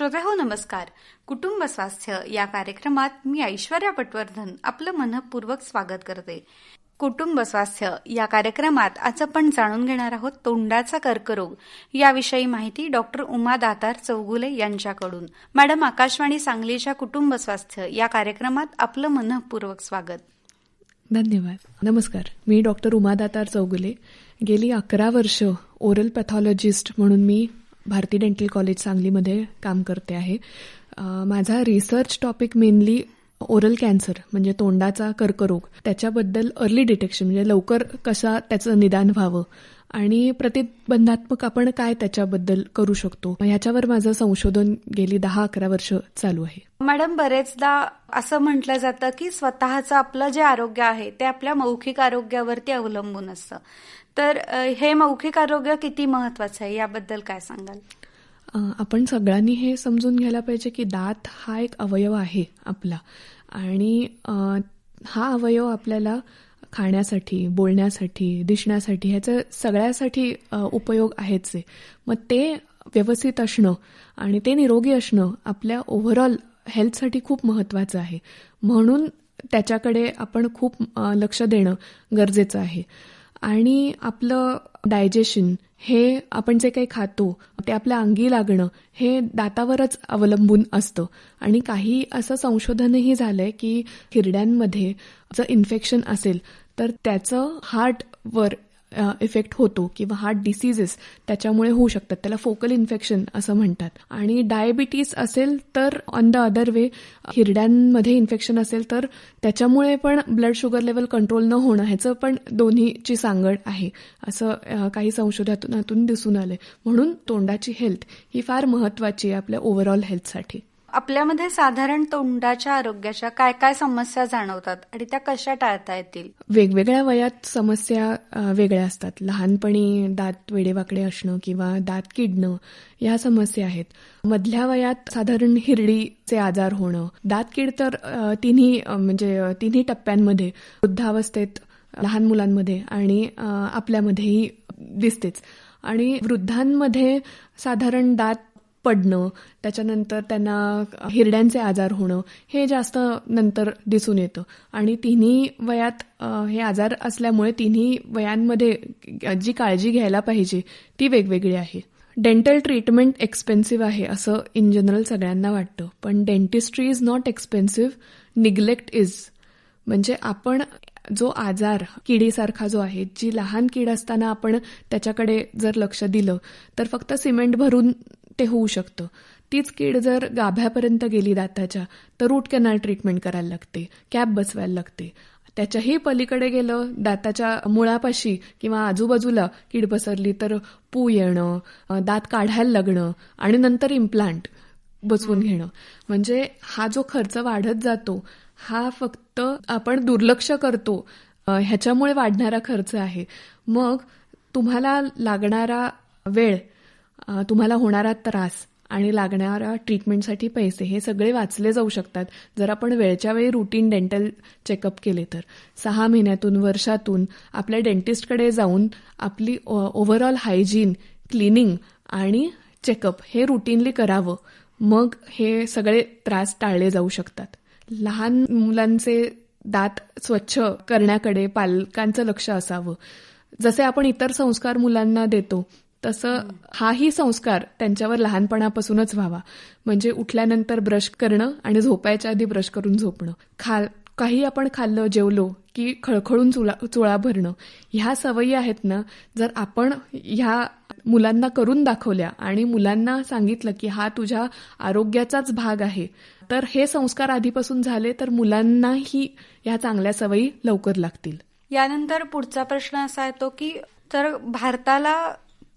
श्रोत्याहो हो नमस्कार. कुटुंब स्वास्थ्य या कार्यक्रमात मी ऐश्वर्या पटवर्धन आपलं मनपूर्वक स्वागत करते. कुटुंब स्वास्थ्य या कार्यक्रमात आज आपण जाणून घेणार आहोत तोंडाचा कर्करोग याविषयी माहिती डॉक्टर उमा दातार चौगुले यांच्याकडून. मॅडम आकाशवाणी सांगलीच्या कुटुंब स्वास्थ्य या कार्यक्रमात आपलं मनपूर्वक स्वागत. धन्यवाद. नमस्कार. मी डॉक्टर उमा दातार चौगुले. गेली अकरा वर्ष ओरल पॅथॉलॉजिस्ट म्हणून मी भारती डेंटल कॉलेज सांगलीमध्ये काम करते आहे. माझा research topic mainly oral cancer म्हणजे तोंडाचा कर्करोग. त्याच्याबद्दल अर्ली डिटेक्शन म्हणजे लवकर कसा त्याचं निदान व्हावं आणि प्रतिबंधात्मक आपण काय त्याच्याबद्दल करू शकतो. ह्याच्यावर माझं संशोधन गेली दहा अकरा वर्ष चालू आहे. मॅडम बरेचदा असं म्हटलं जातं की स्वतःचं आपलं जे आरोग्य आहे ते आपल्या मौखिक आरोग्यावरती अवलंबून असतं. तर हे मौखिक आरोग्य किती महत्वाचं आहे? याबद्दल काय सांगाल? आपण सगळ्यांनी हे समजून घ्यायला पाहिजे की दात हा एक अवयव आहे आपला. आणि हा अवयव आपल्याला खाण्यासाठी बोलण्यासाठी दिसण्यासाठी ह्याचं सगळ्यासाठी उपयोग आहेच आहे. मग ते व्यवस्थित असणं आणि ते निरोगी असणं आपल्या ओव्हरऑल हेल्थसाठी खूप महत्वाचं आहे. म्हणून त्याच्याकडे आपण खूप लक्ष देणं गरजेचं आहे. आणि आपलं डायजेशन हे आपण जे काही खातो ते आपल्या अंगी लागणं हे दातावरच अवलंबून असतं. आणि काही असं संशोधनही झालंय की हिरड्यांमध्ये जर इन्फेक्शन असेल तर त्याचं हार्टवर इफेक्ट होतो किंवा हार्ट डिसीजेस त्याच्यामुळे होऊ शकतात. त्याला फोकल इन्फेक्शन असं म्हणतात. आणि डायबिटीस असेल तर ऑन द अदर वे हिरड्यांमध्ये इन्फेक्शन असेल तर त्याच्यामुळे पण ब्लड शुगर लेवल कंट्रोल न होणं ह्याचं पण दोन्हीची सांगड आहे. असं काही संशोधनातून दिसून आलंय. म्हणून तोंडाची हेल्थ ही फार महत्वाची आहे आपल्या ओव्हरऑल हेल्थसाठी आपल्यामध्ये साधारण तोंडाच्या आरोग्याच्या काय काय समस्या जाणवतात आणि त्या कशा टाळता येतील? वेगवेगळ्या वयात समस्या वेगळ्या असतात. लहानपणी दात वेडेवाकडे असणं किंवा दात किडणं या समस्या आहेत. मधल्या वयात साधारण हिरडीचे आजार होणं. दात किड तर तिन्ही म्हणजे तिन्ही टप्प्यांमध्ये वृद्धावस्थेत लहान मुलांमध्ये आणि आपल्यामध्येही दिसतेच. आणि वृद्धांमध्ये साधारण दात पडणं त्याच्यानंतर त्यांना हिरड्यांचे आजार होणं हे जास्त नंतर दिसून येतं. आणि तिन्ही वयात हे आजार असल्यामुळे तिन्ही वयांमध्ये जी काळजी घ्यायला पाहिजे ती वेगवेगळी आहे. डेंटल ट्रीटमेंट एक्सपेन्सिव्ह आहे असं इन जनरल सगळ्यांना वाटतं. पण dentistry is not expensive neglect is म्हणजे आपण जो आजार किडीसारखा जो आहे जी लहान कीड असताना आपण त्याच्याकडे जर लक्ष दिलं तर फक्त सिमेंट भरून ते होऊ शकतं. तीच कीड जर गाभ्यापर्यंत गेली दाताच्या तर रूट कॅनल ट्रीटमेंट करायला लागते कॅप बसवायला लागते. त्याच्याही पलीकडे गेलं दाताच्या मुळापाशी किंवा आजूबाजूला कीड पसरली तर पू येणं दात काढायला लागणं आणि नंतर इम्प्लांट बसवून घेणं. म्हणजे हा जो खर्च वाढत जातो हा फक्त आपण दुर्लक्ष करतो ह्याच्यामुळे वाढणारा खर्च आहे. मग तुम्हाला लागणारा वेळ तुम्हाला होणारा त्रास आणि लागणाऱ्या ट्रीटमेंटसाठी पैसे हे सगळे वाचले जाऊ शकतात. जर आपण वेळच्या वेळी रुटीन डेंटल चेकअप केले तर. सहा महिन्यातून वर्षातून आपल्या डेंटिस्टकडे जाऊन आपली ओव्हरऑल हायजीन क्लिनिंग आणि चेकअप हे रुटीनली करावं. मग हे सगळे त्रास टाळले जाऊ शकतात. लहान मुलांचे दात स्वच्छ करण्याकडे पालकांचं लक्ष असावं. जसे आपण इतर संस्कार मुलांना देतो तसं हाही संस्कार त्यांच्यावर लहानपणापासूनच व्हावा. म्हणजे उठल्यानंतर ब्रश करणं आणि झोपायच्या आधी ब्रश करून झोपणं. खा काही आपण खाल्लं जेवलो की खळखळून चुला चुळा भरणं. ह्या सवयी आहेत ना जर आपण ह्या मुलांना करून दाखवल्या आणि मुलांना सांगितलं की हा तुझ्या आरोग्याचाच भाग आहे तर हे संस्कार आधीपासून झाले तर मुलांनाही ह्या चांगल्या सवयी लवकर लागतील. यानंतर पुढचा प्रश्न असा येतो की तर भारताला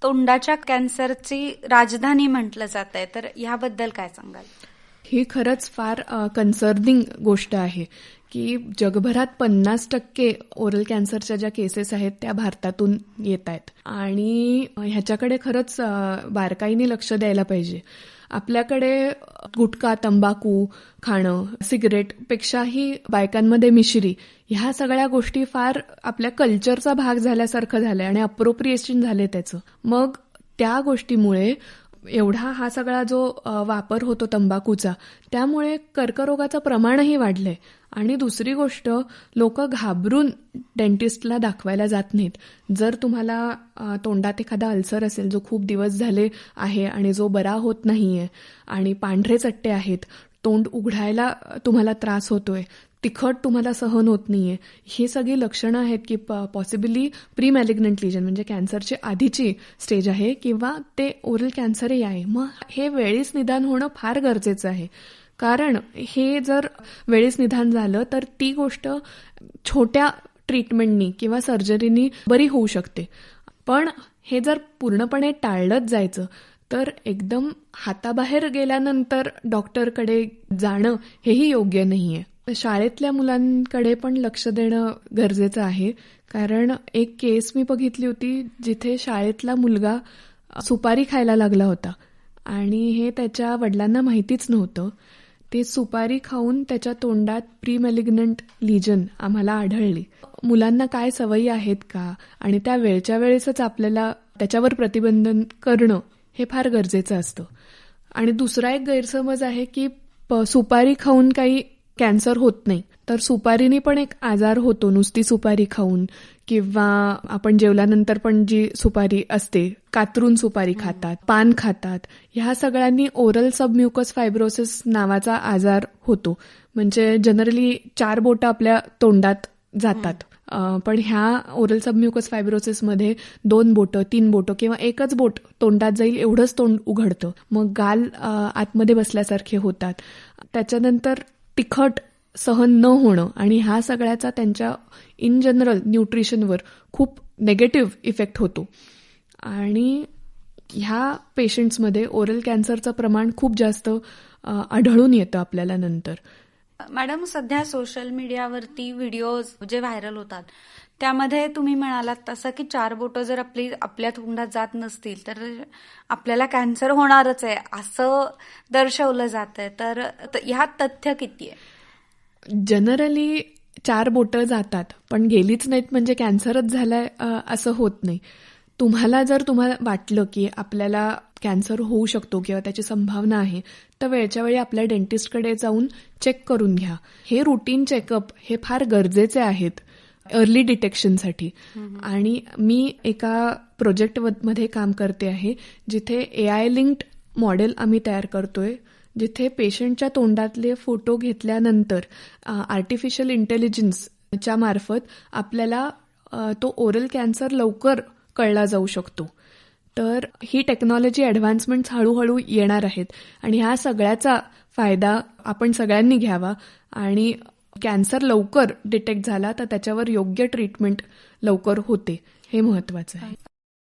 तोंडाच्या कॅन्सरची राजधानी म्हटलं जात आहे तर ह्याबद्दल काय सांगाल? ही खरंच फार कन्सर्निंग गोष्ट आहे की जगभरात पन्नास टक्के ओरल कॅन्सरच्या ज्या केसेस आहेत त्या भारतातून येत आहेत आणि ह्याच्याकडे खरंच बारकाईने लक्ष द्यायला पाहिजे. आपल्याकडे गुटखा तंबाखू खाणं सिगरेट पेक्षाही बायकांमध्ये मिश्री ह्या सगळ्या गोष्टी फार आपल्या कल्चरचा भाग झाल्यासारखं झालंय आणि अप्रोप्रिएशन झाले त्याचं. मग त्या गोष्टीमुळे एवढा हा सगळा जो वापर होतो तंबाखूचा त्यामुळे कर्करोगाचं प्रमाणही वाढलंय. आणि दुसरी गोष्ट लोक घाबरून डेंटिस्टला दाखवायला जात नाहीत. जर तुम्हाला तोंडात एखादा अल्सर असेल जो खूप दिवस झाले आहे आणि जो बरा होत नाहीये आणि पांढरे चट्टे आहेत तोंड उघडायला तुम्हाला त्रास होतोय तिखट तुम्हाला सहन होत नाही आहे ही सगळी लक्षणं आहेत की पॉसिबली प्री मॅलिग्नंट लिजन म्हणजे कॅन्सरची आधीची स्टेज आहे किंवा ते ओरल कॅन्सरही आहे. मग हे वेळीच निदान होणं फार गरजेचं आहे. कारण हे जर वेळेस निदान झालं तर ती गोष्ट छोट्या ट्रीटमेंटनी किंवा सर्जरीनी बरी होऊ शकते. पण हे जर पूर्णपणे टाळलंच जायचं तर एकदम हाताबाहेर गेल्यानंतर डॉक्टरकडे जाणं हेही योग्य नाही आहे शाळेतल्या मुलांकडे पण लक्ष देणं गरजेचं आहे. कारण एक केस मी बघितली होती जिथे शाळेतला मुलगा सुपारी खायला लागला होता. आणि हे त्याच्या वडिलांना माहितीच नव्हतं. ते सुपारी खाऊन त्याच्या तोंडात प्री मेलिग्नंट लिजन आम्हाला आढळली. मुलांना काय सवयी आहेत का? आणि त्या वेळच्या वेळेसच आपल्याला त्याच्यावर प्रतिबंधन करणं हे फार गरजेचं असतं. आणि दुसरा एक गैरसमज आहे की सुपारी खाऊन काही कॅन्सर होत नाही. तर सुपारीने पण एक आजार होतो नुसती सुपारी खाऊन. किंवा आपण जेवल्यानंतर पण जी सुपारी असते कातरून सुपारी खातात पान खातात ह्या सगळ्यांनी ओरल सबम्युकस फायब्रोसिस नावाचा आजार होतो. म्हणजे जनरली चार बोटं आपल्या तोंडात जातात. पण ह्या ओरल सबम्युकस फायब्रोसिसमध्ये दोन बोटं तीन बोटं किंवा एकच बोट तोंडात जाईल एवढंच तोंड उघडतं. मग गाल आतमध्ये बसल्यासारखे होतात. त्याच्यानंतर तिखट सहन न होणं आणि ह्या सगळ्याचा त्यांच्या इन जनरल न्यूट्रिशनवर खूप नेगेटिव्ह इफेक्ट होतो. आणि ह्या पेशंट्समध्ये ओरल कॅन्सरचं प्रमाण खूप जास्त आढळून येतं आपल्याला नंतर. मॅडम सध्या सोशल मीडियावरती व्हिडिओज जे व्हायरल होतात त्यामध्ये तुम्ही म्हणालात तसं की चार बोटं जर आपली आपल्या तोंडात जात नसतील तर आपल्याला कॅन्सर होणारच आहे असं दर्शवलं जात आहे तर ह्यात तथ्य किती आहे? जनरली चार बोटं जातात पण गेलीच नाहीत म्हणजे कॅन्सरच झालाय असं होत नाही. तुम्हाला जर तुम्हाला वाटलं की आपल्याला कॅन्सर होऊ शकतो किंवा त्याची संभावना आहे तर वेळच्या वेळी आपल्या डेंटिस्टकडे जाऊन चेक करून घ्या. हे रुटीन चेकअप हे फार गरजेचे आहेत. अर्ली डिटेक्शनसाठी आणि मी एका प्रोजेक्टमध्ये काम करते आहे जिथे ए आय लिंक्ड मॉडेल आम्ही तयार करतोय जिथे पेशंटच्या तोंडातले फोटो घेतल्यानंतर आर्टिफिशियल इंटेलिजन्सच्या मार्फत आपल्याला तो ओरल कॅन्सर लवकर कळला जाऊ शकतो. तर ही टेक्नॉलॉजी ॲडव्हान्समेंट्स हळूहळू येणार आहेत. आणि ह्या सगळ्याचा फायदा आपण सगळ्यांनी घ्यावा. आणि कॅन्सर लवकर डिटेक्ट झाला तर त्याच्यावर योग्य ट्रीटमेंट लवकर होते. हे महत्वाचं आहे.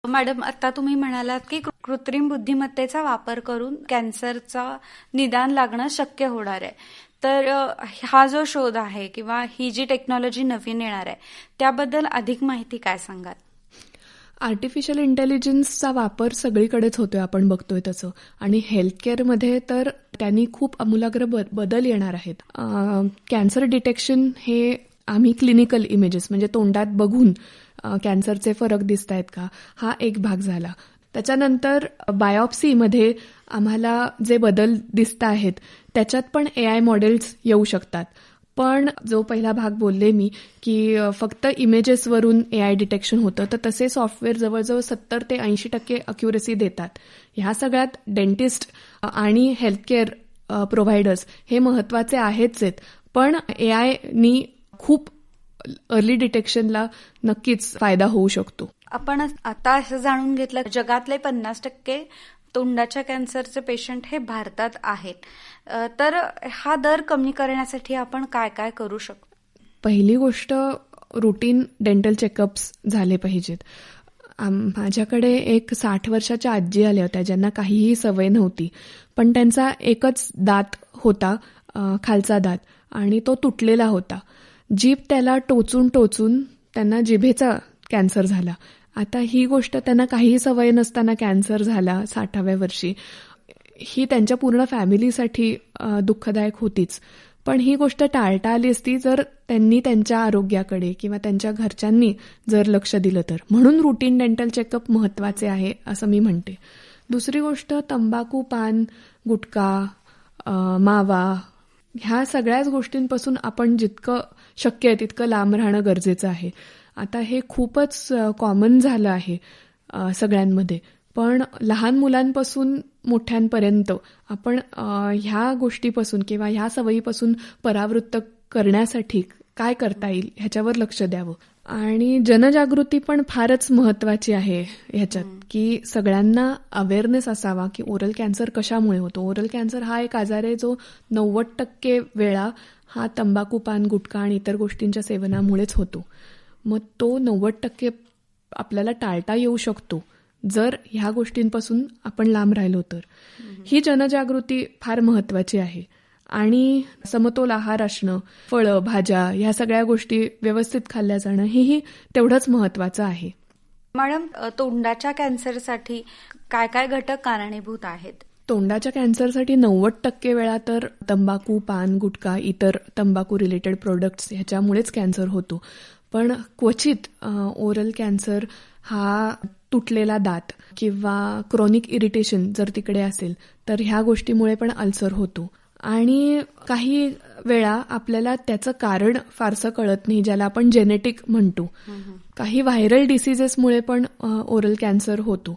मॅडम आता तुम्ही म्हणालात की कृत्रिम बुद्धिमत्तेचा वापर करून कॅन्सरचा निदान लागणं शक्य होणार आहे. तर हा जो शोध आहे किंवा ही जी टेक्नॉलॉजी नवीन येणार आहे त्याबद्दल अधिक माहिती काय सांगाल? आर्टिफिशियल इंटेलिजन्सचा वापर सगळीकडेच होतोय आपण बघतोय तसं. आणि हेल्थ केअरमध्ये तर त्यांनी खूप अमूलाग्र बदल येणार आहेत. कॅन्सर डिटेक्शन हे आम्ही क्लिनिकल इमेजेस म्हणजे तोंडात बघून कॅन्सरचे फरक दिसत आहेत का हा एक भाग झाला. त्याच्यानंतर बायोप्सीमध्ये आम्हाला जे बदल दिसत आहेत त्याच्यात पण ए आय मॉडेल्स येऊ शकतात. पण जो पहिला भाग बोलले मी की फक्त इमेजेसवरून ए आय डिटेक्शन होतं तर तसे सॉफ्टवेअर जवळजवळ सत्तर ते ऐंशी टक्के अक्युरेसी देतात. ह्या सगळ्यात डेंटिस्ट आणि हेल्थकेअर प्रोव्हायडर्स हे महत्त्वाचे आहेच आहेत. पण ए आयनी खूप अर्ली डिटेक्शनला नक्कीच फायदा होऊ शकतो. आपण आता असं जाणून घेतलं जगातले पन्नास टक्के तोंडाच्या कॅन्सरचे पेशंट हे भारतात आहेत. तर हा दर कमी करण्यासाठी आपण काय काय करू शकतो? पहिली गोष्ट रुटीन डेंटल चेकअप्स झाले पाहिजेत. माझ्याकडे एक साठ वर्षाच्या आजी आल्या होत्या ज्यांना काहीही सवय नव्हती. पण त्यांचा एकच दात होता खालचा दात आणि तो तुटलेला होता. जीभ त्याला टोचून टोचून त्यांना जिभेचा कॅन्सर झाला. आता ही गोष्ट त्यांना काही सवय नसताना कॅन्सर झाला साठाव्या वर्षी. ही त्यांच्या पूर्ण फॅमिलीसाठी दुःखदायक होतीच. पण ही गोष्ट टाळता आली असती जर त्यांनी त्यांच्या आरोग्याकडे किंवा त्यांच्या घरच्यांनी जर लक्ष दिलं तर. म्हणून रुटीन डेंटल चेकअप महत्त्वाचे आहे असं मी म्हणते. दुसरी गोष्ट तंबाखू पान गुटखा मावा ह्या सगळ्याच गोष्टींपासून आपण जितकं शक्य आहे तितकं लांब राहणं गरजेचं आहे. आता हे खूपच कॉमन झालं आहे सगळ्यांमध्ये. पण लहान मुलांपासून मोठ्यांपर्यंत आपण ह्या गोष्टीपासून किंवा ह्या सवयीपासून परावृत्त करण्यासाठी काय करता येईल ह्याच्यावर लक्ष द्यावं. आणि जनजागृती पण फारच महत्वाची आहे ह्याच्यात की सगळ्यांना अवेअरनेस असावा की ओरल कॅन्सर कशामुळे होतो? ओरल कॅन्सर हा एक आजार आहे जो नव्वद टक्के वेळा हा तंबाखू पान गुटखा आणि इतर गोष्टींच्या सेवनामुळेच होतो. मग तो नव्वद टक्के आपल्याला टाळता येऊ शकतो जर ह्या गोष्टींपासून आपण लांब राहिलो तर. ही जनजागृती फार महत्वाची आहे. आणि समतोल आहार असणं फळं भाज्या ह्या सगळ्या गोष्टी व्यवस्थित खाल्ल्या जाणं हेही तेवढंच महत्वाचं आहे. मॅडम तोंडाच्या कॅन्सरसाठी काय काय घटक कारणीभूत आहेत? तोंडाच्या कॅन्सरसाठी नव्वद टक्के वेळा तर तंबाखू पान गुटखा इतर तंबाखू रिलेटेड प्रोडक्ट्स ह्याच्यामुळेच कॅन्सर होतो. पण क्वचित ओरल कॅन्सर हा तुटलेला दात किंवा क्रोनिक इरिटेशन जर तिकडे असेल तर ह्या गोष्टीमुळे पण अल्सर होतो. आणि काही वेळा आपल्याला त्याचं कारण फारसं कळत नाही ज्याला आपण जेनेटिक म्हणतो. काही व्हायरल डिसिजेसमुळे पण ओरल कॅन्सर होतो.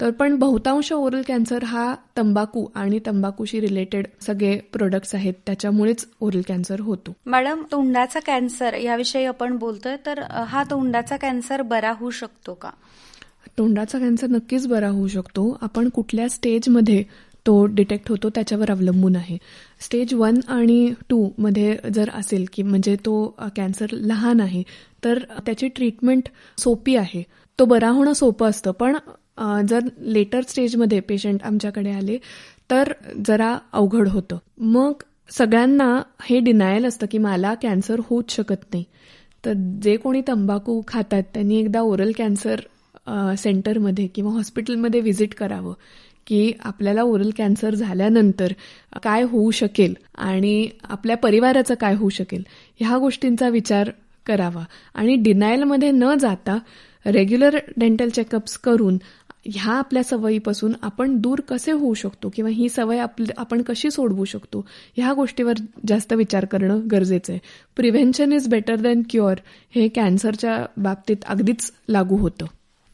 तर पण बहुतांश ओरल कॅन्सर हा तंबाखू आणि तंबाखूशी रिलेटेड सगळे प्रोडक्ट्स आहेत. त्याच्यामुळेच ओरल कॅन्सर होतो. मॅडम तोंडाचा कॅन्सर याविषयी आपण बोलतोय तर हा तोंडाचा कॅन्सर बरा होऊ शकतो का? तोंडाचा कॅन्सर नक्कीच बरा होऊ शकतो. आपण कुठल्या स्टेजमध्ये तो डिटेक्ट होतो त्याच्यावर अवलंबून आहे. स्टेज वन आणि टू मध्ये जर असेल की म्हणजे तो कॅन्सर लहान आहे तर त्याची ट्रीटमेंट सोपी आहे. तो बरा होणं सोपं असतं पण जर लेटर स्टेजमध्ये पेशंट आमच्याकडे आले तर जरा अवघड होतं. मग सगळ्यांना हे डिनायल असतं की मला कॅन्सर होऊच शकत नाही. तर जे कोणी तंबाखू खातात त्यांनी एकदा ओरल कॅन्सर सेंटरमध्ये किंवा हॉस्पिटलमध्ये व्हिजिट करावं की आपल्याला ओरल कॅन्सर झाल्यानंतर काय होऊ शकेल आणि आपल्या परिवाराचं काय होऊ शकेल ह्या गोष्टींचा विचार करावा. आणि डिनायलमध्ये न जाता रेग्युलर डेंटल चेकअप्स करून ह्या आपल्या सवयीपासून आपण दूर कसे होऊ शकतो किंवा ही सवय आपल- आपण कशी सोडवू शकतो ह्या गोष्टीवर जास्त विचार करणं गरजेचं आहे. Prevention is better than cure हे कॅन्सरच्या बाबतीत अगदीच लागू होतं.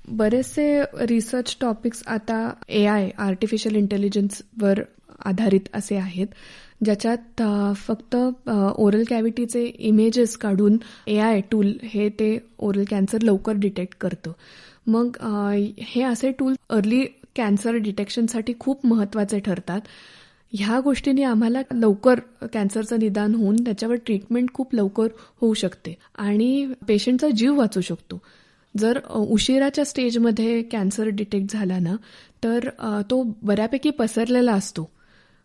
बरेचसे रिसर्च टॉपिक्स आता ए आय आर्टिफिशियल इंटेलिजन्सवर आधारित असे आहेत ज्याच्यात फक्त ओरल कॅव्हिटीचे इमेजेस काढून ए आय टूल हे ते ओरल कॅन्सर लवकर डिटेक्ट करतं. मग हे असे टूल अर्ली कॅन्सर डिटेक्शनसाठी खूप महत्त्वाचे ठरतात. ह्या गोष्टींनी आम्हाला लवकर कॅन्सरचं निदान होऊन त्याच्यावर ट्रीटमेंट खूप लवकर होऊ शकते आणि पेशंटचा जीव वाचू शकतो. जर उशिराच्या स्टेजमध्ये कॅन्सर डिटेक्ट झाला ना तर तो बऱ्यापैकी पसरलेला असतो.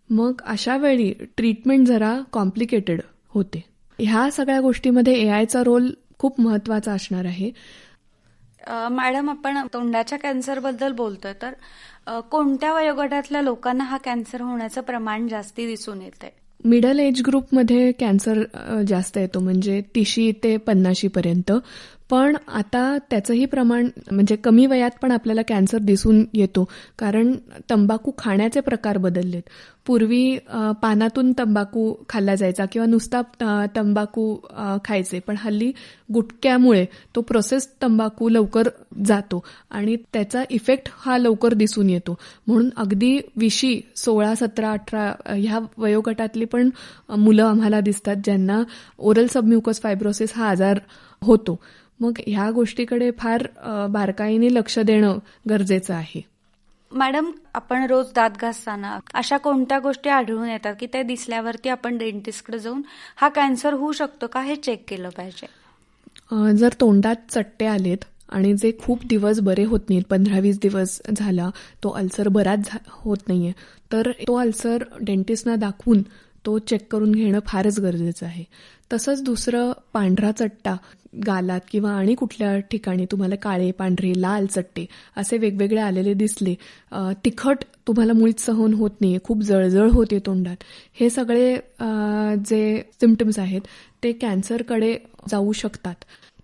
मग अशा वेळी ट्रीटमेंट जरा कॉम्प्लिकेटेड होते. ह्या सगळ्या गोष्टीमध्ये ए आयचा रोल खूप महत्त्वाचा असणार आहे. मॅडम आपण तोंडाच्या कॅन्सरबद्दल बोलतोय तर कोणत्या वयोगटातल्या लोकांना हा कॅन्सर होण्याचं प्रमाण जास्ती दिसून येत आहे मिडल एज ग्रुपमध्ये कॅन्सर जास्त येतो म्हणजे तीशी ते पन्नाशी पर्यंत. पण आता त्याचंही प्रमाण म्हणजे कमी वयात पण आपल्याला कॅन्सर दिसून येतो कारण तंबाखू खाण्याचे प्रकार बदललेत. पूर्वी पानातून तंबाखू खाल्ला जायचा किंवा नुसता तंबाखू खायचे पण हल्ली गुटक्यामुळे तो प्रोसेस तंबाखू लवकर जातो आणि त्याचा इफेक्ट हा लवकर दिसून येतो. म्हणून अगदी विशी सोळा सतरा अठरा ह्या वयोगटातली पण मुलं आम्हाला दिसतात ज्यांना ओरल सबम्युकस फायब्रोसिस हा आजार होतो. मग ह्या गोष्टीकडे फार बारकाईने लक्ष देणं गरजेचं आहे. मॅडम आपण रोज दात घासताना अशा कोणत्या गोष्टी आढळून येतात की त्या दिसल्यावरती आपण डेंटिस्टकडे जाऊन हा कॅन्सर होऊ शकतो का हे चेक केलं पाहिजे? जर तोंडात चट्टे आलेत आणि जे खूप दिवस बरे होत नाहीत पंधरा वीस दिवस झाला तो अल्सर बराच होत नाहीये तर तो अल्सर डेंटिस्टना दाखवून तो चेक करून घेणं फारच गरजेचं आहे. तसंच दुसरं पांढरा चट्टा गालात किंवा आणि कुठल्या ठिकाणी तुम्हाला काळे पांढरे लाल चट्टे असे वेगवेगळे आलेले दिसले तिखट तुम्हाला मुळीच सहन होत नाही खूप जळजळ होते तोंडात. हे सगळे जे सिमटम्स आहेत ते कॅन्सरकडे जाऊ शकतात.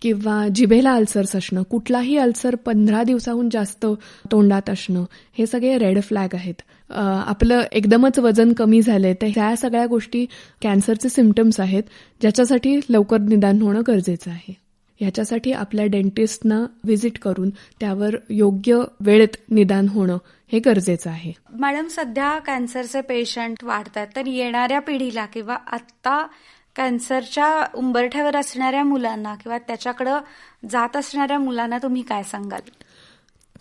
किंवा जिभेला अल्सर्स असणं कुठलाही अल्सर पंधरा दिवसाहून जास्त तोंडात असणं हे सगळे रेड फ्लॅग आहेत. आपलं एकदमच वजन कमी झालंय तर ह्या सगळ्या गोष्टी कॅन्सरचे सिमटम्स आहेत ज्याच्यासाठी लवकर निदान होणं गरजेचं आहे. ह्याच्यासाठी आपल्या डेंटिस्टना व्हिजिट करून त्यावर योग्य वेळेत निदान होणं हे गरजेचं आहे. मॅडम सध्या कॅन्सरचे पेशंट वाढतात तर येणाऱ्या पिढीला किंवा आत्ता कॅन्सरच्या उंबरठ्यावर असणाऱ्या मुलांना किंवा त्याच्याकडं जात असणाऱ्या मुलांना तुम्ही काय सांगाल?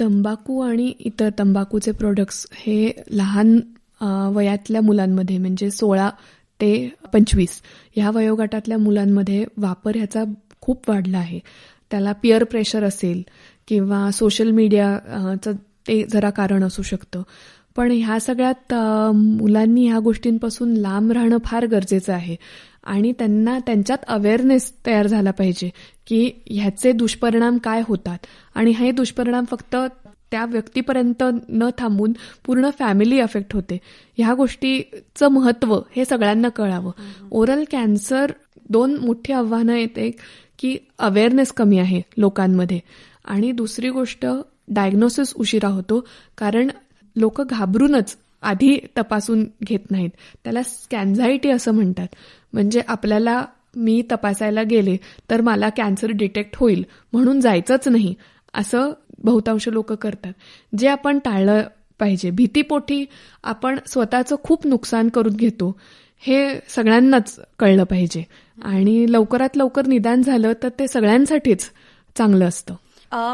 तंबाखू आणि इतर तंबाखूचे प्रोडक्ट्स हे लहान वयातल्या मुलांमध्ये म्हणजे सोळा ते पंचवीस ह्या वयोगटातल्या मुलांमध्ये वापर ह्याचा खूप वाढला आहे. त्याला पिअर प्रेशर असेल किंवा सोशल मीडियाचं ते जरा कारण असू शकतं. पण ह्या सगळ्यात मुलांनी ह्या गोष्टींपासून लांब राहणं फार गरजेचं आहे. आणि त्यांना त्यांच्यात अवेअरनेस तयार झाला पाहिजे की ह्याचे दुष्परिणाम काय होतात. आणि हे दुष्परिणाम फक्त त्या व्यक्तीपर्यंत न थांबून पूर्ण फॅमिली अफेक्ट होते. ह्या गोष्टीचं महत्त्व हे सगळ्यांना कळावं. ओरल कॅन्सर दोन मोठी आव्हानं येते की अवेअरनेस कमी आहे लोकांमध्ये. आणि दुसरी गोष्ट डायग्नोसिस उशिरा होतो. कारण लोक घाबरूनच आधी तपासून घेत नाहीत. त्याला स्कॅन्झायटी असं म्हणतात. म्हणजे आपल्याला मी तपासायला गेले तर मला कॅन्सर डिटेक्ट होईल म्हणून जायचंच नाही असं बहुतांश लोक करतात. जे आपण टाळलं पाहिजे. भीतीपोटी आपण स्वतःचं खूप नुकसान करून घेतो हे सगळ्यांनाच कळलं पाहिजे. आणि लवकरात लवकर निदान झालं तर ते सगळ्यांसाठीच चांगलं असतं.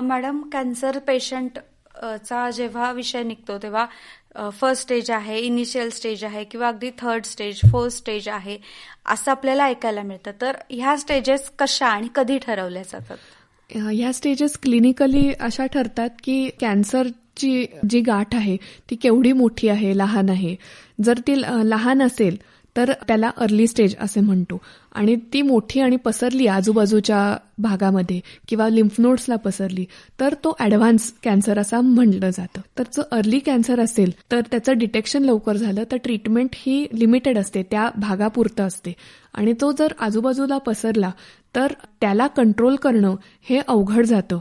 मॅडम कॅन्सर पेशंट चा जेव्हा विषय निघतो तेव्हा फर्स्ट स्टेज आहे इनिशियल स्टेज आहे किंवा अगदी थर्ड स्टेज फोर्थ स्टेज आहे असं आपल्याला ऐकायला मिळतं. तर ह्या स्टेजेस कशा आणि कधी ठरवल्या जातात? ह्या स्टेजेस क्लिनिकली अशा ठरतात की कॅन्सरची जी गाठ आहे ती केवढी मोठी आहे लहान आहे. जर ती लहान असेल तर त्याला अर्ली स्टेज असे म्हणतो. आणि ती मोठी आणि पसरली आजूबाजूच्या भागामध्ये किंवा लिम्फनोड्सला पसरली तर तो ॲडव्हान्स कॅन्सर असा म्हणलं जातं. तर जो अर्ली कॅन्सर असेल तर त्याचं डिटेक्शन लवकर झालं तर ट्रीटमेंट ही लिमिटेड असते त्या भागापुरतं असते. आणि तो जर आजूबाजूला पसरला तर त्याला कंट्रोल करणं हे अवघड जातं.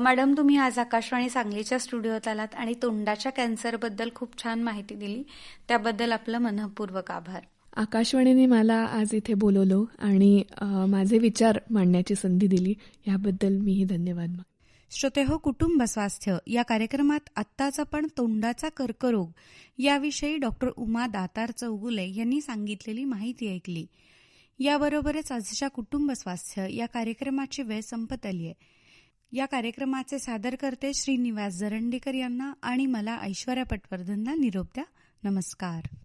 मॅडम तुम्ही आज आकाशवाणी सांगलीच्या स्टुडिओत आलात आणि तोंडाच्या कॅन्सरबद्दल खूप छान माहिती दिली. त्याबद्दल आपलं मनपूर्वक आभार. आकाशवाणीने मला आज इथे बोलवलं आणि माझे विचार मांडण्याची संधी दिली. याबद्दल मीही धन्यवाद माग श्रोते हो कुटुंब स्वास्थ्य. या कार्यक्रमात आत्ताच आपण तोंडाचा कर्करोग याविषयी डॉक्टर उमा दातार चौगुले यांनी सांगितलेली माहिती ऐकली. याबरोबरच आजच्या कुटुंब स्वास्थ्य या कार्यक्रमाची वेळ संपत आली आहे. या कार्यक्रमाचे सादरकर्ते श्रीनिवास जरंडीकर यांना आणि मला ऐश्वर्या पटवर्धनला निरोप द्या. नमस्कार.